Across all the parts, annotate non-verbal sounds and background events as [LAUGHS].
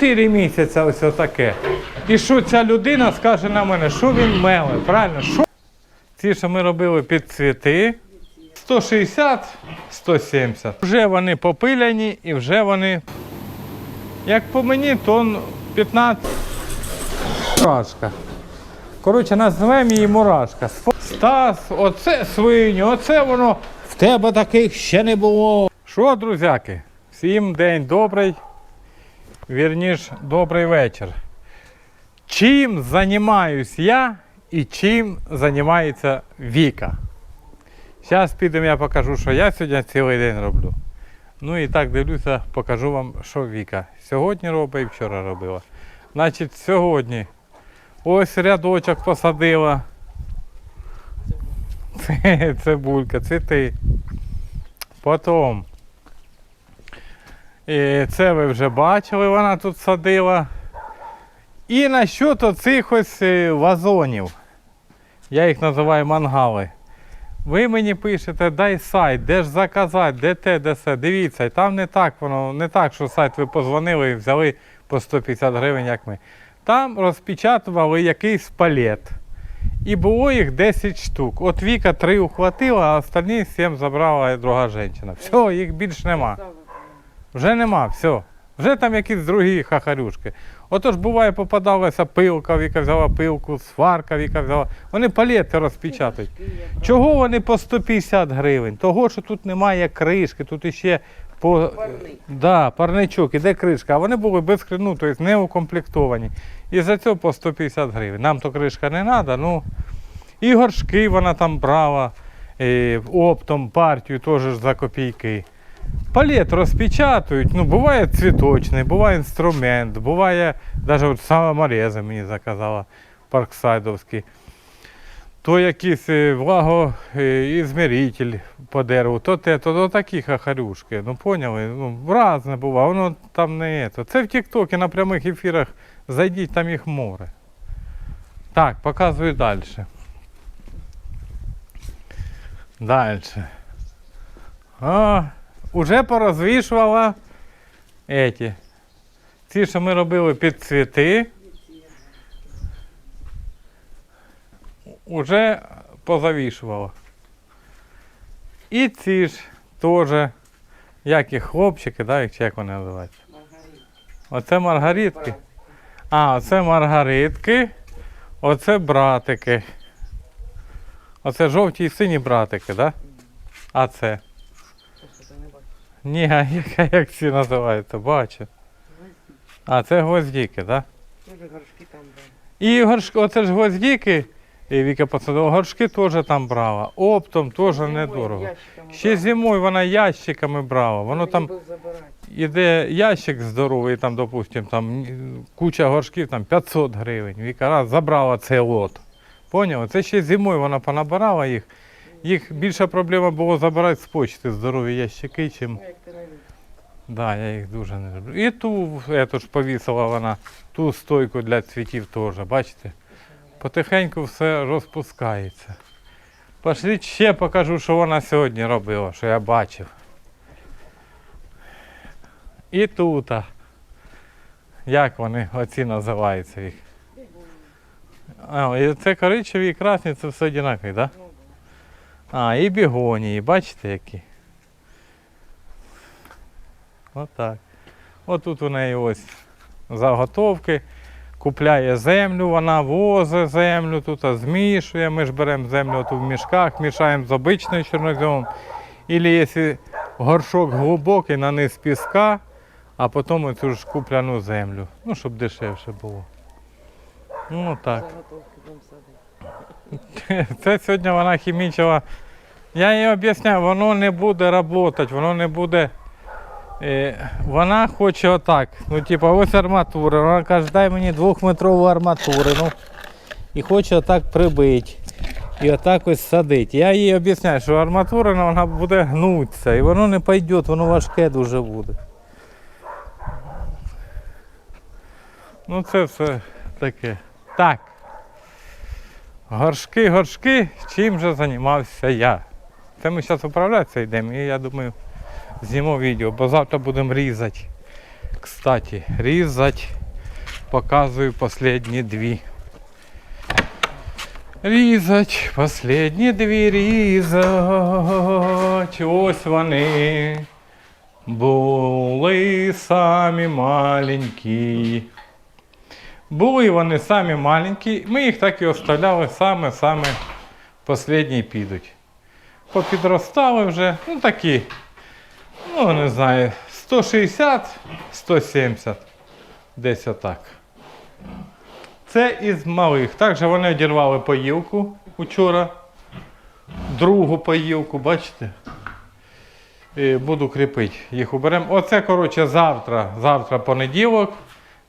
4 місяці ось таке. І що ця людина скаже на мене, що він меле, правильно? Що? Ці, що ми робили під цвіти, 160, 170. Вже вони попиляні і вже вони, як по мені, тон 15. Мурашка. Коротше, назвемо її мурашка. Стас, оце свиню, оце воно. В тебе таких ще не було. Що, друзяки? Всім день добрий. Вірніш, добрий вечір. Чим займаюсь я і чим займається Віка? Зараз підемо, я покажу, що я сьогодні цілий день роблю. Ну і так дивлюся, покажу вам, що Віка сьогодні робить і вчора робила. Значить, сьогодні ось рядочок посадила. Цибулька, цвіти. Потім. І це ви вже бачили, вона тут садила. І насчет оцих ось е, вазонів. Я їх називаю мангали. Ви мені пишете, дай сайт, де ж заказати, де те, де все. Дивіться, там не так воно, не так, що сайт ви позвонили і взяли по 150 гривень, як ми. Там розпечатували якийсь палет. І було їх 10 штук. От Віка 3 ухватила, а остальні 7 забрала друга жінка. Все, їх більш нема. Вже нема, все. Вже там якісь другі хахарюшки. Отож, буває, попадалася пилка, Віка взяла пилку, сварка Віка взяла. Вони палети розпечатають. Чого вони по 150 гривень? Того, що тут немає кришки, тут іще по да, парничок, іде кришка, а вони були без ну, тобто не укомплектовані. І за це по 150 гривень. Нам то кришка не треба, ну. І горшки вона там брала, е, оптом партію теж за копійки. Палет розпечатують, ну буває цвіточний, буває інструмент, буває, навіть от самоморези мені заказала парксайдовський. То якийсь влагоізміритель по дереву, то те, то, то такі хахарюшки. Ну поняли? Ну, разне буває, воно там не це. Це в Тіктокі на прямих ефірах зайдіть, там їх море. Так, показую далі. Далі. Уже порозвішувала еті. Ці, що ми робили під цвіти. Уже позавішувала. І ці ж теж, як і хлопчики, да, чи як вони називаються. Оце маргаритки. А, оце маргаритки, оце братики. Оце жовті і сині братики, да? А це? Ні, а як, як ці називаються, бачу. А, це гвоздіки, да? Тоже горшки там брали. І горшки, оце ж гвоздіки, і Віка посадила, горшки теж там брала. Оптом теж недорого. Ящиками Ще брали. зимою вона ящиками брала. Воно Мені там був забирати. іде ящик здоровий, там, допустим, там м, куча горшків, там 500 гривень. Віка раз забрала цей лот. Поняли? Це ще зимою вона понабирала їх. Їх більша проблема було забирати з почти здорові ящики, чим. Ну. Да, я їх дуже не люблю. І ту ету ж повісила вона, ту стойку для цвітів теж, бачите? Потихеньку все розпускається. Пошліть ще покажу, що вона сьогодні робила, що я бачив. І тут. Як вони оці називаються їх? А, і це коричневі і красні, це все однакові, так? Да? А, і бігонії, бачите які? Отак. Отут у неї ось заготовки. Купляє землю, вона возить землю, тут змішує. Ми ж беремо землю тут в мішках, мішаємо з обичною чорноземом. Ілі якщо горшок глибокий, на низ піска, а потім оцю ж купляну землю. Ну, щоб дешевше було. Ну так. Заготовки. [LAUGHS] Це сьогодні вона хімічила. Я їй об'ясняю, воно не буде працювати, воно не буде. Е, вона хоче отак. Ну, типу, ось арматура. Вона каже, дай мені двохметрову арматуру. Ну, і хоче отак прибити. І отак ось садити. Я їй об'ясняю, що арматура ну, вона буде гнутися. І воно не пойде, воно важке дуже буде. Ну це все таке. Так. Горшки, горшки, чим же займався я. Це ми зараз управлятися йдемо і я думаю, зніму відео, бо завтра будемо різати Кстати, різать. Показую последні дві. Різать, последні дві різать. Ось вони. Були самі маленькі. Були вони самі маленькі, ми їх так і оставляли саме-саме останні підуть. Попідростали вже, ну такі, ну не знаю, 160-170. Десь отак. Це із малих. Також вони одірвали поїлку учора. Другу поїлку, бачите? І буду кріпити. Їх уберемо. Оце, коротше, завтра. Завтра понеділок.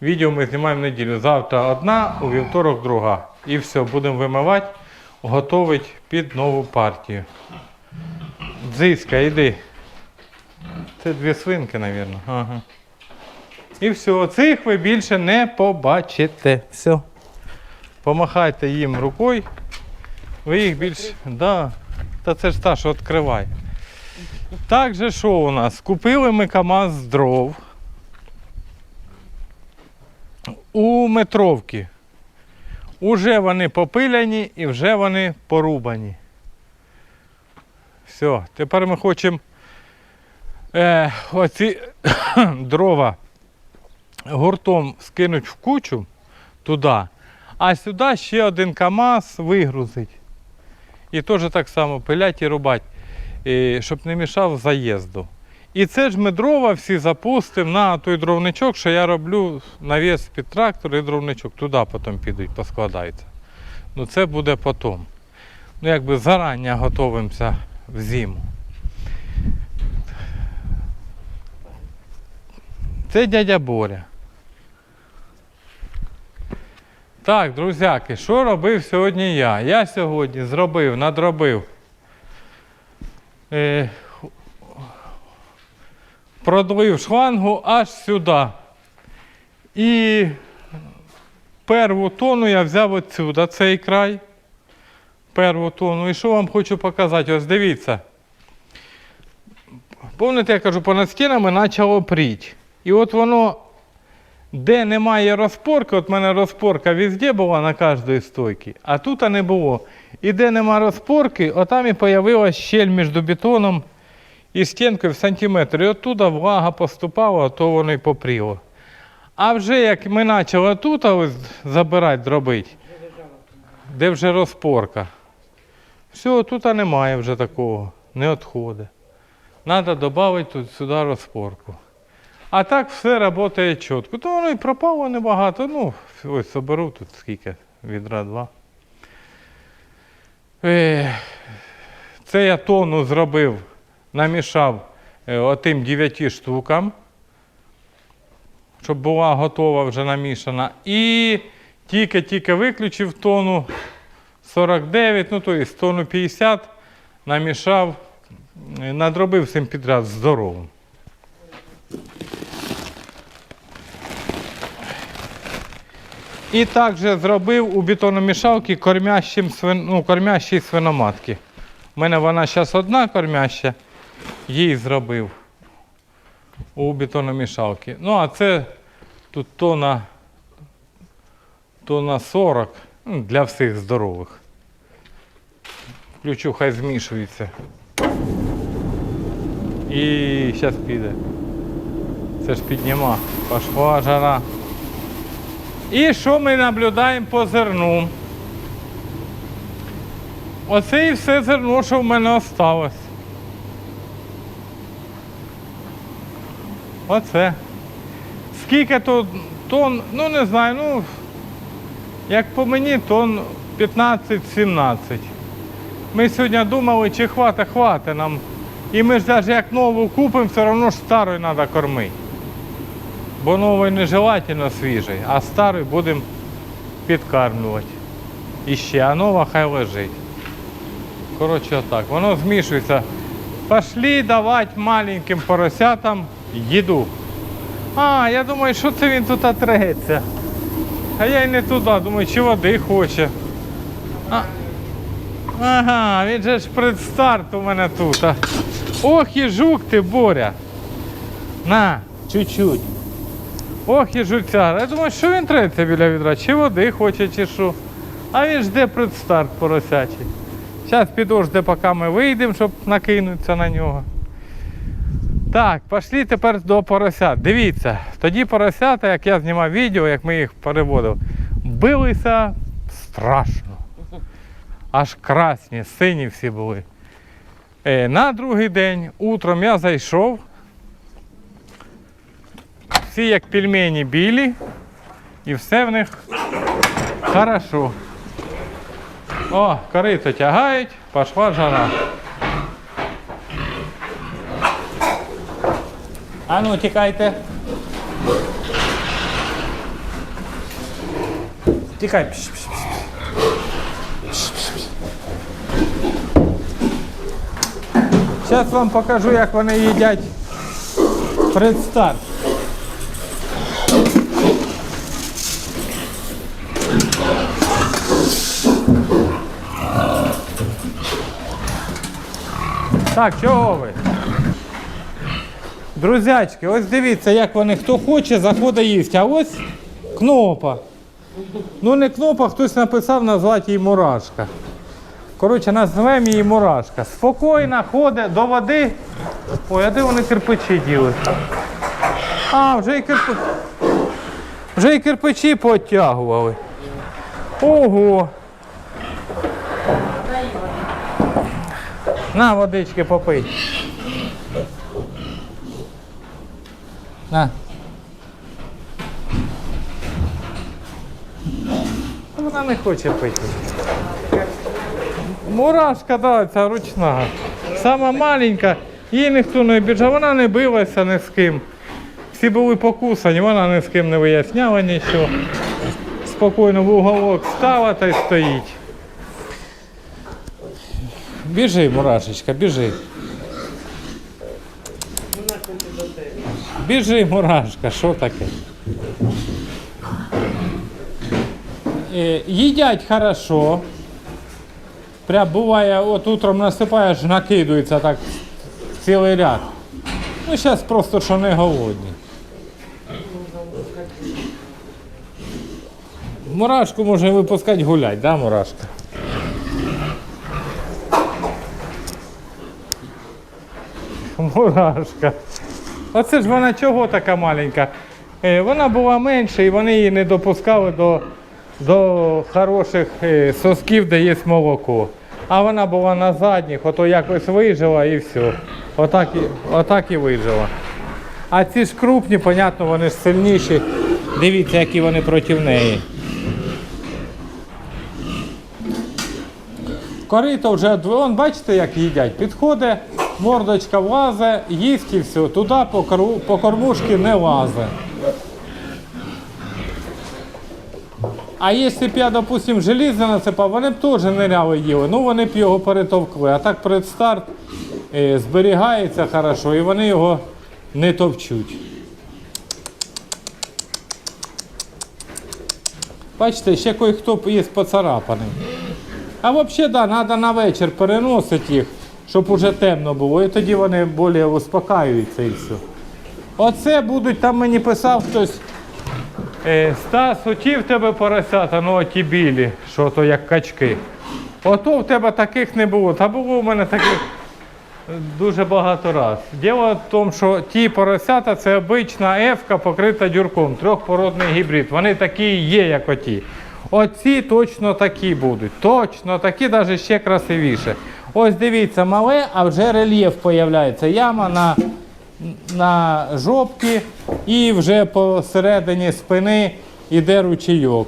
Відео ми знімаємо неділю. Завтра одна, у вівторок друга. І все, будемо вимивати, готувати під нову партію. Дзиська, йди. Це дві свинки, мабуть. Ага. І все, цих ви більше не побачите. Все. Помахайте їм рукою. Ви їх більше. Да. Та це ж та, що відкриває. Так же що у нас? Купили ми КАМАЗ дров. У метровки. Уже вони попиляні і вже вони порубані. Все, тепер ми хочемо е, оці [COUGHS] дрова гуртом скинуть в кучу туди, а сюди ще один КАМАЗ вигрузить. І теж так само пилять і рубать, і, щоб не мішав заїзду. І це ж ми дрова всі запустимо на той дровничок, що я роблю навіс під трактор і дровничок. Туди потім підуть, поскладаються. Ну це буде потім. Ну якби зарані готуємося в зиму. Це дядя Боря. Так, друзяки, що робив сьогодні я? Я сьогодні зробив, надробив. Е, продлив шлангу аж сюди. І перву тону я взяв отсюди, цей край. Перву тону. І що вам хочу показати? Ось дивіться. Помните, я кажу, понад стінами почало пріти. І от воно, де немає розпорки, от в мене розпорка везде була на кожній стойці, а тут не було. І де нема розпорки, отам і з'явилася щель між бетоном і стінкою в сантиметр. І оттуда влага поступала, то воно і попріло. А вже як ми почали тут ось забирати, дробити, де вже розпорка. Все, тут немає вже такого, не відходить. Треба додати сюди розпорку. А так все працює чітко. То воно і пропало небагато. Ну, ось соберу тут скільки, відра два. Е, Це я тонну зробив, намішав е, отим 9 штукам, щоб була готова вже намішана. І тільки-тільки виключив тонну 49, ну то є тонну 50, намішав, е, надробив всім підряд здоровим. І також зробив у бетономішалці кормящим свин... ну, кормящі свиноматки. У мене вона зараз одна кормяща, їй зробив у бетономішалці. Ну, а це тут тона, тона 40 ну, для всіх здорових. Включу, хай змішується. І зараз піде. Це ж підніма. Пошла жара. І що ми наблюдаємо по зерну? Оце і все зерно, що в мене осталось. Оце. Скільки тут тонн, ну не знаю, ну, як по мені, тонн 15-17. Ми сьогодні думали, чи хватить, хватить нам. І ми ж навіть як нову купимо, все одно ж старою треба кормити. Бо новий нежелательно свіжий, а старий будемо підкармлювати. І ще, а нова хай лежить. Коротше, отак. Воно змішується. Пошли давати маленьким поросятам їду. А, я думаю, що це він тут отреться. А я й не туди, думаю, чи води хоче. А, ага, він же ж предстарт у мене тут. Ох і жук ти, Боря. На, чуть-чуть. Ох, і жуцяр. Я думаю, що він треться біля відра, чи води хоче, чи що. А він жде предстарт поросячий. Зараз підожде, поки ми вийдемо, щоб накинутися на нього. Так, пішли тепер до поросят. Дивіться, тоді поросята, як я знімав відео, як ми їх переводив, билися страшно. Аж красні, сині всі були. Е, на другий день утром я зайшов. Всі як пельмені білі, і все в них хорошо. О, корито тягають, пошла жара. А ну, тікайте. Тікай. Пш, пш, пш. Зараз вам покажу, як вони їдять предстарт. Так, чого ви? Друзячки, ось дивіться, як вони хто хоче, заходить їсть. А ось кнопа. Ну не кнопа, хтось написав назвати її мурашка. Коротше, назвемо її мурашка. Спокійно ходить до води. Ой, а де вони кирпичі діли? А, вже і кирпичі. Вже і кирпичі потягували. Ого. На водички попий. На. Вона не хоче пити. Мурашка, да, ця ручна. Сама маленька, її ніхто не обіжав, вона не билася ні з ким. Всі були покусані, вона ні з ким не виясняла нічого. Спокійно в уголок стала та й стоїть. Біжи, мурашечка, біжи. Біжи, мурашка, що таке? Е, Їдять хорошо. Прям буває, от утром насипаєш, накидується так цілий ряд. Ну, зараз просто що не голодні. Мурашку можна випускати гулять, да, мурашка? Мурашка. Оце ж вона чого така маленька? Е, Вона була менша і вони її не допускали до, до хороших е, сосків, де є молоко. А вона була на задніх, ото якось вижила і все. Отак і, отак і вижила. А ці ж крупні, понятно, вони ж сильніші. Дивіться, які вони проти неї. Корито вже, вон, бачите, як їдять. Підходить, мордочка влазить, їсть і все. Туди по, кормушки не лазить. А якщо б я, допустим, желізо насипав, вони б теж ниряли їли. Ну вони б його перетовкли. А так предстарт е, зберігається хорошо і вони його не товчуть. Бачите, ще кое-хто є поцарапаний. А взагалі, да, треба на вечір переносити їх, щоб уже темно було, і тоді вони більш успокаюються і все. Оце будуть, там мені писав хтось. Е, Стас, оті в тебе поросята, ну оті білі, що то як качки. Ото в тебе таких не було. Та було в мене таких е, дуже багато раз. Діло в тому, що ті поросята це обична ефка покрита дюрком, трьохпородний гібрид. Вони такі є, як оті. Оці точно такі будуть. Точно такі, навіть ще красивіше. Ось дивіться, мале, а вже рельєф появляється. Яма на, на жопці і вже посередині спини йде ручійок,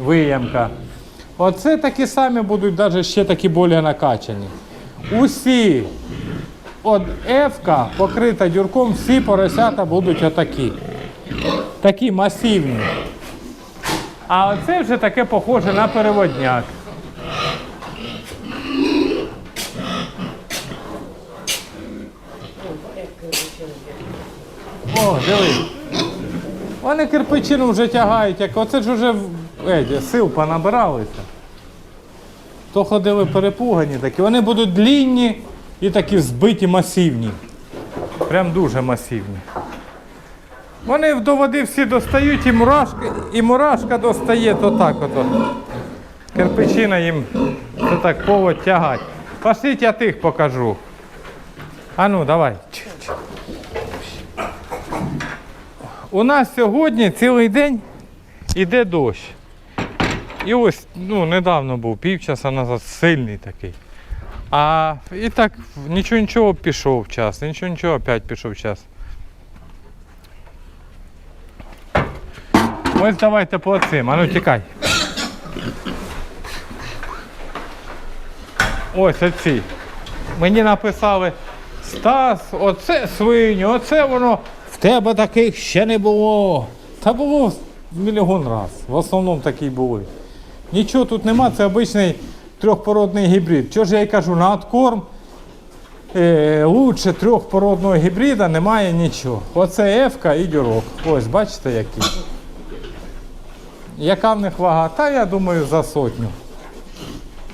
виямка. Оце такі самі будуть, навіть ще такі більш накачані. Усі от Ефка покрита дюрком, всі поросята будуть отакі. Такі масивні. А оце вже таке похоже на переводняк. О, диви. Вони кирпичину вже тягають, як оце ж вже в- сил понабиралися. То ходили перепугані такі. Вони будуть длінні і такі збиті масивні. Прям дуже масивні. Вони до води всі достають, і мурашка, і мурашка достає то так ото. Кирпичина їм це так повод тягать. Пошліть, я тих покажу. А ну, давай. У нас сьогодні цілий день іде дощ. І ось ну, недавно був, півчаса назад, сильний такий. А і так нічого нічого пішов час, нічого нічого опять пішов час. Ось давайте по цим. А ну тікай. Ось оці. Мені написали Стас, оце свиню, оце воно. Тебе таких ще не було. Та було мільйон раз. В основному такі були. Нічого тут нема, це обичний трьохпородний гібрид. Чого ж я й кажу, на откорм е, лучше трьохпородного гібрида немає нічого. Оце Ефка і дюрок. Ось, бачите, які. Яка в них вага? Та я думаю, за сотню.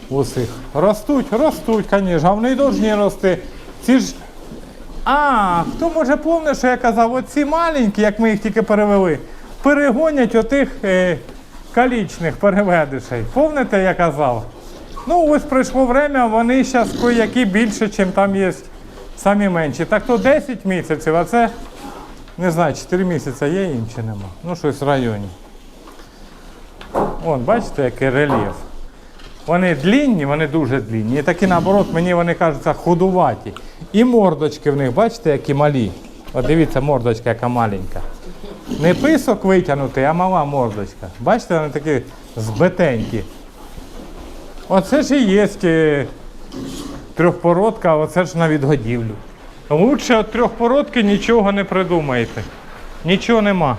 Усіх. Ростуть, ростуть, звісно, а вони повинні рости. Ці ж. А, хто може помне, що я казав, оці маленькі, як ми їх тільки перевели, перегонять отих е, калічних переведишей. Помните, я казав? Ну, ось прийшло время, вони зараз кої-які більше, ніж там є самі менші. Так то 10 місяців, а це, не знаю, 4 місяці є їм чи нема. Ну, щось в районі. Вон, бачите, який рельєф. Вони длінні, вони дуже длінні. І такі наоборот, мені вони кажуться худуваті. І мордочки в них, бачите, які малі. От дивіться, мордочка, яка маленька. Не писок витягнутий, а мала мордочка. Бачите, вони такі збитенькі. Оце ж і є е, трьохпородка, оце ж на відгодівлю. Лучше від трьохпородки нічого не придумаєте. Нічого нема.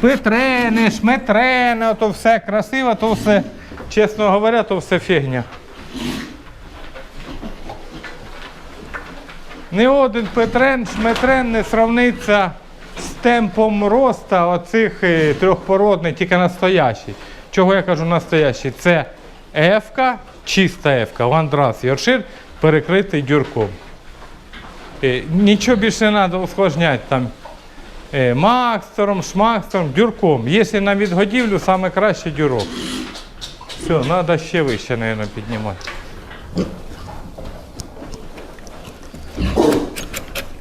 Петрени, шметрени, то все красиво, то все, чесно говоря, то все фігня. Ни один Петрен, шметрен не сравниться з темпом росту оцих е, трьохпородних, тільки настоящий. Чого я кажу настоящий? Це ефка, чиста ефка, ландрас, йоршир, перекритий дюрком. Е, Нічого більше не треба усложняти там. Е, Макстером, шмакстером, дюрком. Якщо на відгодівлю, саме краще дюрок. Все, треба ще вище, мабуть, піднімати.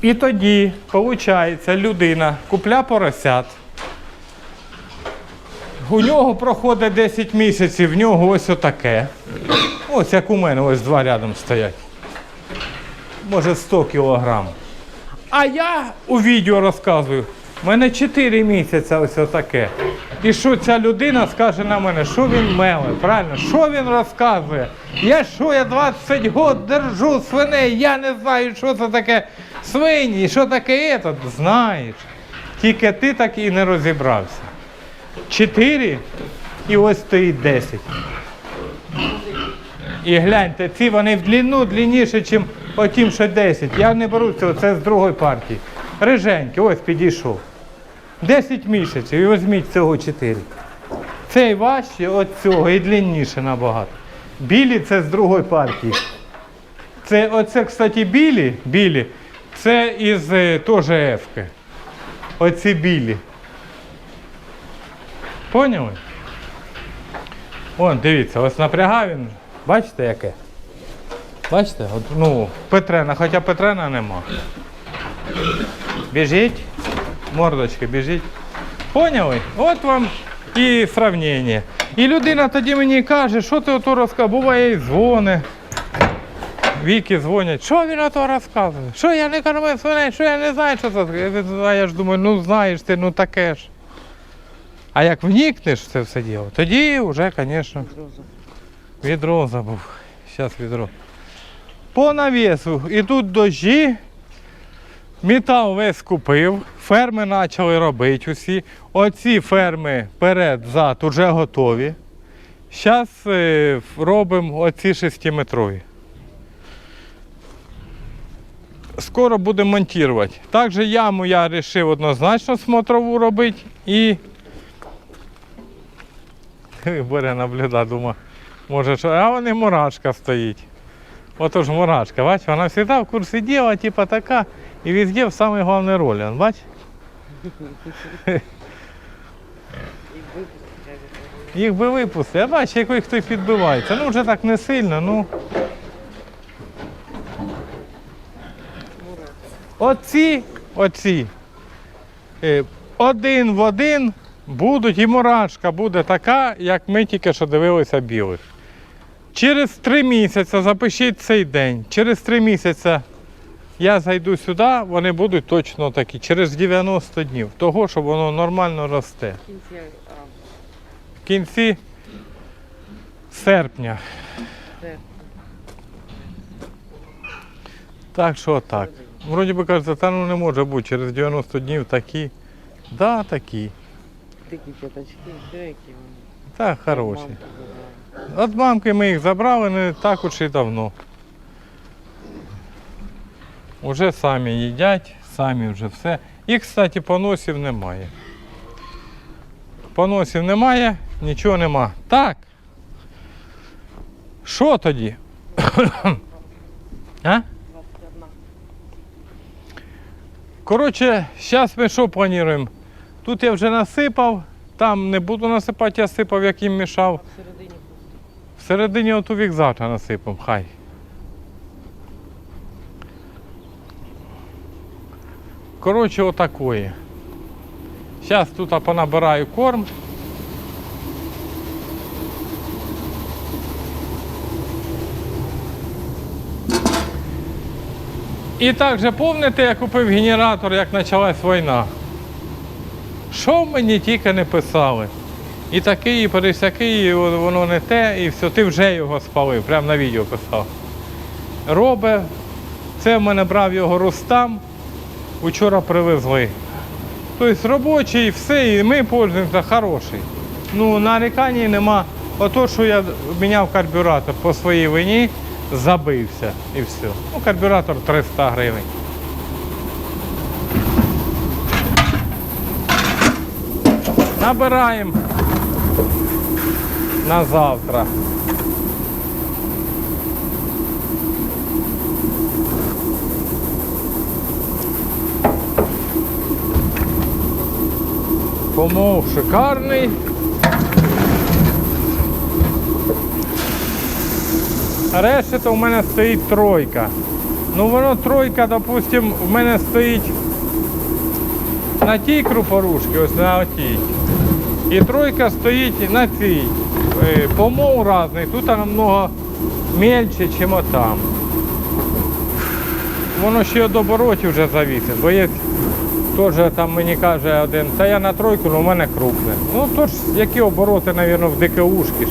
І тоді, виходить, людина купля поросят. У нього проходить 10 місяців, в нього ось отаке. Ось як у мене, ось два рядом стоять. Може 100 кілограм. А я у відео розказую, в мене 4 місяці ось отаке. І що ця людина скаже на мене, що він меле, правильно? Що він розказує? Я що, я 20 років держу свиней, я не знаю, що це таке свині, що таке це. Знаєш. Тільки ти так і не розібрався. 4 і ось стоїть 10. І гляньте, ці вони в длину длинніше, ніж отім, що 10. Я не беру цього, це з другої партії. Риженький, ось підійшов. 10 місяців і візьміть цього 4. Цей важче от цього і длинніше набагато. Білі це з другої партії. Це, оце, кстати, білі, білі, це із е, теж ефки. Оці білі. Поняли? Вон, дивіться, ось напрягав він. Бачите яке? Бачите? От, ну, Петрена, хоча Петрена нема. Біжіть, мордочки, біжіть. Поняли? От вам і сравнення. І людина тоді мені каже, що ти ото розказуєш, буває і дзвони. Віки дзвонять, що він ото розказує? Що я не кормив свиней, що я не знаю, що це. А я ж думаю, ну знаєш ти, ну таке ж. А як вникнеш в це все діло, тоді вже, звісно, відро забув. Зараз відро. По навісу ідуть дощі, метал весь купив, ферми почали робити усі. Оці ферми перед-зад вже готові. Зараз робимо оці шестиметрові. Скоро будемо монтувати. Також яму я вирішив однозначно смотрову робити і [LAUGHS] Боря наблюда, думає, може, що, а вон і мурашка стоїть. Ото ж мурашка, бач, вона завжди в курсі діла, типа така. І везде в самій головній ролі. Он, бач? І випуск треба. Їх би випустити. Я бачу, який хтось підбивається. Ну вже так не сильно, ну. Оці, оці. е, Один в один будуть, і мурашка буде така, як ми тільки що дивилися білих. Через три місяці запишіть цей день. Через три місяці я зайду сюди, вони будуть точно такі. Через 90 днів. Того, що воно нормально росте. В кінці серпня. Так що так. Вроді би кажеться, та ну не може бути через 90 днів такі. Да, такі. дикі п'ятачки, все які вони. Так, хороші. От мамки ми їх забрали не так уж і давно. Уже самі їдять, самі вже все. І, кстати, поносів немає. Поносів немає, нічого нема. Так. Що тоді? [COUGHS] а? 21. Коротше, зараз ми що плануємо? Тут я вже насипав, там не буду насипати, я сипав, яким мішав. Всередині. Всередині оту вік завтра насипав, хай. Коротше, отакої. Зараз тут понабираю корм. І також пам'ятаєте, я купив генератор, як почалась війна. Що мені тільки не писали. І такий, і пересякий, і воно не те, і все, ти вже його спалив, прямо на відео писав. Робе, це в мене брав його Рустам, вчора привезли. Тобто робочий, все, і ми пользуємося, хороший. Ну, нарікань нема. Ото, що я міняв карбюратор по своїй вині, забився і все. Ну, карбюратор 300 гривень. Набираємо на завтра. Помов шикарний. Решета у мене стоїть тройка. Ну воно тройка, допустим, в мене стоїть на тій крупорушці, ось на отій. І тройка стоїть на цій. Е, Помол різний, тут намного мельче, ніж там. Воно ще від оборотів вже завісить. Боєць теж там мені каже один, та я на тройку, але в мене крупне. Ну то ж які обороти, мабуть, в ДКУшки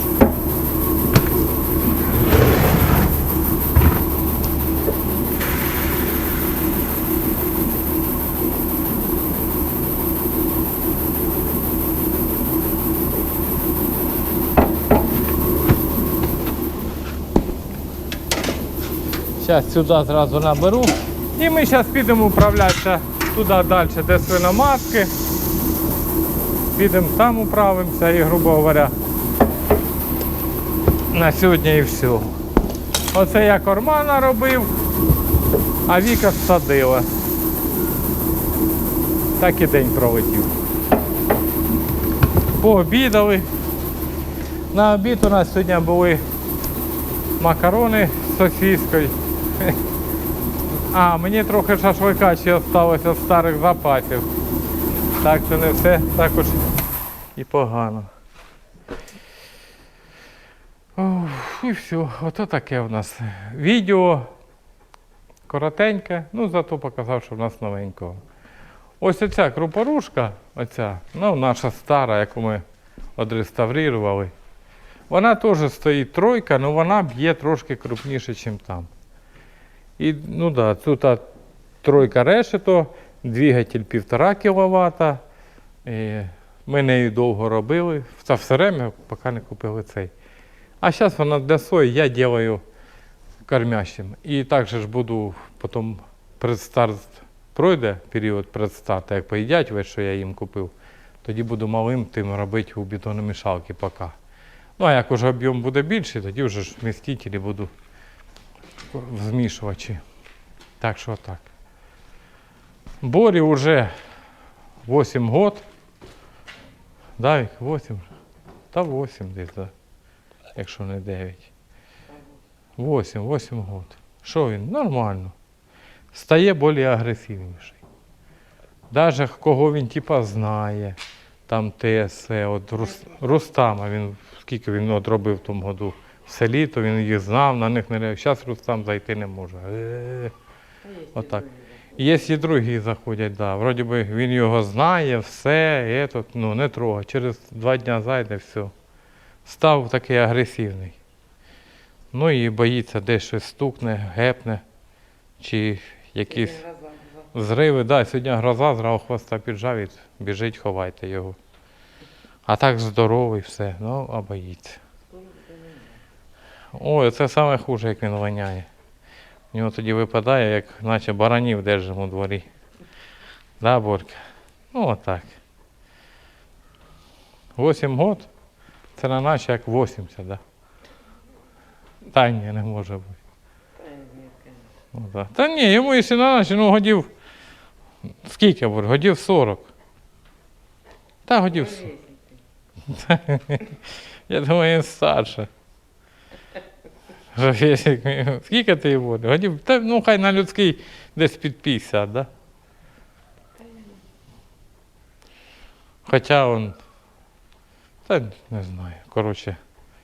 Зараз сюди зразу наберу. І ми зараз підемо управлятися туди далі, де свиноматки. Підемо там управимося і, грубо говоря, на сьогодні і все. Оце я корма наробив, а Віка садила. Так і день пролетів. Пообідали. На обід у нас сьогодні були макарони з сосіскою. А, мені трохи шашлика ще залишилося з старих запасів. Так це не все також і погано. Ух, і все, ото таке в нас. Відео коротеньке, ну зато показав, що в нас новенького. Ось оця крупорушка, оця, ну наша стара, яку ми одреставрували. Вона теж стоїть тройка, але вона б'є трошки крупніше, ніж там. І, ну да, тут тройка решето, двигатель 1,5 кВт. Ми нею довго робили. Це все время, поки не купили цей. А зараз вона для сої я делаю кормящим. І також буду потім предстарт пройде період предстарту, як поїдять весь, що я їм купив, тоді буду малим тим робити у бетономішалки поки. Ну а як уже об'єм буде більший, тоді вже ж вмістителі буду в змішувачі. Так що так. Борі вже 8 год. Да, Вік, 8? Та 8 десь, да. якщо не 9. 8, 8 год. Що він? Нормально. Стає більш агресивніший. Даже кого він типа знає, там те все, от Рустама, він скільки він от робив в тому году в селі, то він їх знав, на них не реагував. Зараз Рустам зайти не може. Е-е-е. Отак. Є і другі заходять, да. Вроді би він його знає, все, і этот, ну не трогає. Через два дні зайде, все. Став такий агресивний. Ну і боїться, десь щось стукне, гепне, чи якісь зриви. Да, сьогодні гроза, зразу хвоста піджав і біжить, ховайте його. А так здоровий, все, ну, а боїться. Ой, це саме хуже, як він воняє. У нього тоді випадає, як наче баранів держимо у дворі. Да, Борька? Ну, отак. 8 год, це не наче як 80, да? Та ні, не може бути. Ні. Ну, да. Та ні, йому якщо на наче, ну годів. Скільки Борь? Годів 40. Та годів 40. [LAUGHS] Я думаю, він старше. [LAUGHS] Скільки ти йому? Годів? Та, ну, хай на людський десь під 50, да? Хоча он. Та не знаю. Коротше,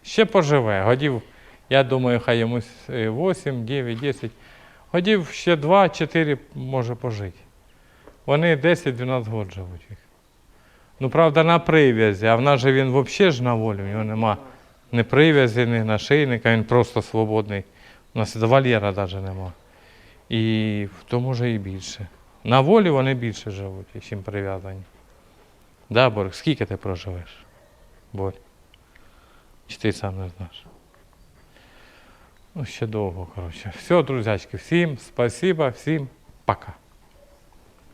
ще поживе. Годів, я думаю, хай йому 8, 9, 10. Годів ще 2-4 може пожити. Вони 10-12 років живуть. Ну, правда, на прив'язі, а в нас же він взагалі ж на волі, у нього нема ні прив'язі, ні нашийника, він просто свободний. У нас вольєра навіть нема. І то може і більше. На волі вони більше живуть, ніж прив'язані. Да, Борг, скільки ти проживеш? Борь? Чи ти сам не знаєш? Ну, ще довго, коротше. Все, друзячки, всім спасибо, всім пока.